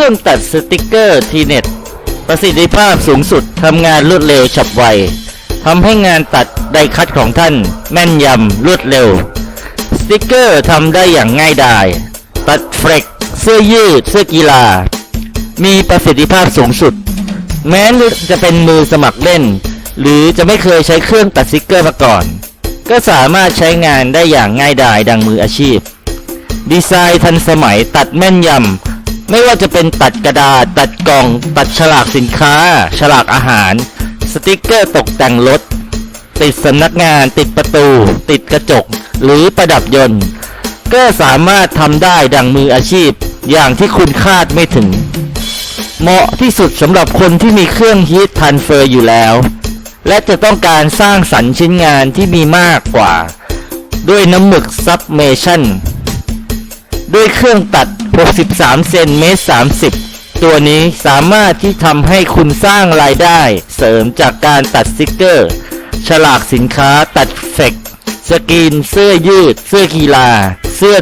รื่องตัดสติกเกอร์ทีเน็ต ประสิทธิภาพสูงสุดทำงานรวดเร็วฉับไวทำให้งานตัดไดคัดของท่าน แม่นยำรวดเร็ว สติกเกอร์ทำได้อย่างง่ายดาย ตัดเฟรกเสื้อยืดเสื้อกีฬา มีประสิทธิภาพสูงสุด แม้จะเป็นมือสมัครเล่น หรือจะไม่เคยใช้เครื่องตัดสติกเกอร์มาก่อน ก็สามารถใช้งานได้อย่างง่ายดายดังมืออาชีพ ดีไซน์ทันสมัยตัดแม่นยำ ไม่ว่าจะเป็นตัดกระดาษ ตัดกล่อง ตัดฉลากสินค้า ฉลากอาหาร สติกเกอร์ตกแต่งรถ ติดสำนักงาน ติดประตู ติดกระจก หรือประดับยนต์ ก็สามารถทำได้ดังมืออาชีพ อย่างที่คุณคาดไม่ถึง เหมาะที่สุดสำหรับคนที่มีเครื่องฮีททันเฟอร์อยู่แล้ว และจะต้องการสร้างสรรค์ชิ้นงานที่มีมากกว่า ด้วยน้ำหมึกซับเมชั่นด้วยเครื่องตัด 63 เซนเมตร 30 ตัวนี้สามารถที่ทำให้คุณสร้างรายได้เสริมจากการตัดสติกเกอร์ ฉลากสินค้าตัดเฟกสกรีนเสื้อยืด เสื้อกีฬา